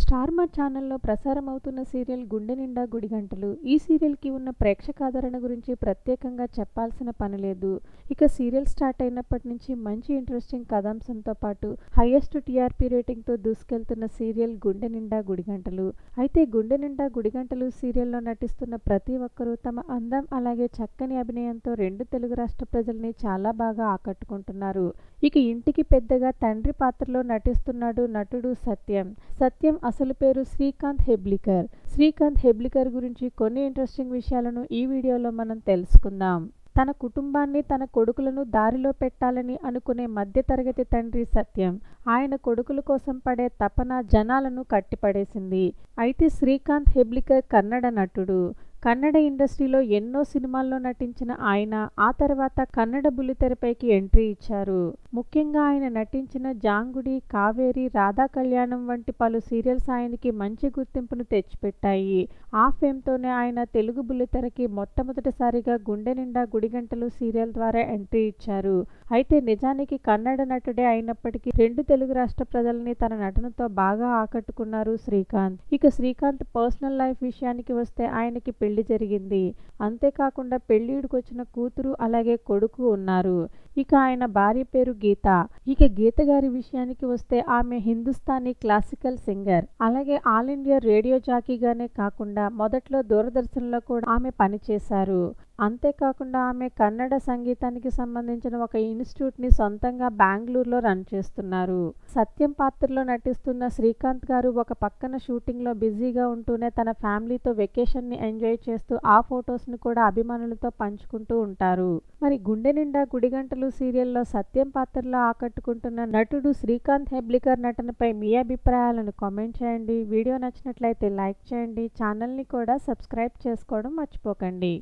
Star మా ఛానల్లో ప్రసారం అవుతున్న సీరియల్ గుండె నిండా గుడిగంటలు ఈ సీరియల్కి ఉన్న ప్రేక్షకాదరణ గురించి ప్రత్యేకంగా చెప్పాల్సిన పని లేదు. ఇక సీరియల్ స్టార్ట్ అయినప్పటి నుంచి మంచి ఇంట్రెస్టింగ్ కథాంశంతో పాటు హైయెస్ట్ టీఆర్పీ రేటింగ్తో దూసుకెళ్తున్న సీరియల్ గుండె నిండా గుడిగంటలు అయితే గుండె నిండా గుడిగంటలు సీరియల్లో నటిస్తున్న ప్రతి ఒక్కరూ తమ అందం అలాగే చక్కని అభినయంతో రెండు తెలుగు రాష్ట్ర ప్రజల్ని చాలా బాగా ఆకట్టుకుంటున్నారు. ఇక ఇంటికి పెద్దగా తండ్రి పాత్రలో నటిస్తున్నాడు నటుడు సత్యం. సత్యం అసలు పేరు శ్రీకాంత్ హెబ్లికర్. శ్రీకాంత్ హెబ్లికర్ గురించి కొన్ని ఇంట్రెస్టింగ్ విషయాలను ఈ వీడియోలో మనం తెలుసుకుందాం. తన కుటుంబాన్ని తన కొడుకులను దారిలో పెట్టాలని అనుకునే మధ్యతరగతి తండ్రి సత్యం. ఆయన కొడుకుల కోసం పడే తపన జనాలను కట్టిపడేసింది. అయితే శ్రీకాంత్ హెబ్లికర్ కన్నడ నటుడు. కన్నడ ఇండస్ట్రీలో ఎన్నో సినిమాల్లో నటించిన ఆయన ఆ తర్వాత కన్నడ బుల్లితెరపైకి ఎంట్రీ ఇచ్చారు. ముఖ్యంగా ఆయన నటించిన జాంగుడి కావేరి రాధా కళ్యాణం వంటి పలు సీరియల్స్ ఆయనకి మంచి గుర్తింపును తెచ్చిపెట్టాయి. ఆ ఫేమ్తోనే ఆయన తెలుగు బుల్లితెరకి మొట్టమొదటిసారిగా గుండె నిండా గుడిగంటలు సీరియల్ ద్వారా ఎంట్రీ ఇచ్చారు. అయితే నిజానికి కన్నడ నటుడే అయినప్పటికీ రెండు తెలుగు రాష్ట్ర ప్రజల్ని తన నటనతో బాగా ఆకట్టుకున్నారు శ్రీకాంత్. ఇక శ్రీకాంత్ పర్సనల్ లైఫ్ విషయానికి వస్తే ఆయనకి పెళ్ళి జరిగింది. అంతేకాకుండా పెళ్ళిడికి వచ్చిన కూతురు అలాగే కొడుకు ఉన్నారు. ఇక ఆయన భార్య పేరు గీత. ఇక గీత గారి విషయానికి వస్తే ఆమె హిందుస్థానీ క్లాసికల్ సింగర్. అలాగే ఆల్ ఇండియా రేడియో జాకీగానే కాకుండా మొదట్లో దూరదర్శన్లో కూడా ఆమె పనిచేశారు. అంతేకాకుండా ఆమె కన్నడ సంగీతానికి సంబంధించిన ఒక ఇన్స్టిట్యూట్ని సొంతంగా బెంగళూరులో రన్ చేస్తున్నారు. సత్యం పాత్రలో నటిస్తున్న శ్రీకాంత్ గారు ఒక పక్కన షూటింగ్లో బిజీగా ఉంటూనే తన ఫ్యామిలీతో వెకేషన్ని ఎంజాయ్ చేస్తూ ఆ ఫొటోస్ని కూడా అభిమానులతో పంచుకుంటూ ఉంటారు. మరి గుండె నిండా గుడిగంటలు సీరియల్లో సత్యం పాత్రలో ఆకట్టుకుంటున్న నటుడు శ్రీకాంత్ హెబ్లికర్ నటనపై మీ అభిప్రాయాలను కామెంట్ చేయండి. వీడియో నచ్చినట్లయితే లైక్ చేయండి. ఛానల్ని కూడా సబ్స్క్రైబ్ చేసుకోవడం మర్చిపోకండి.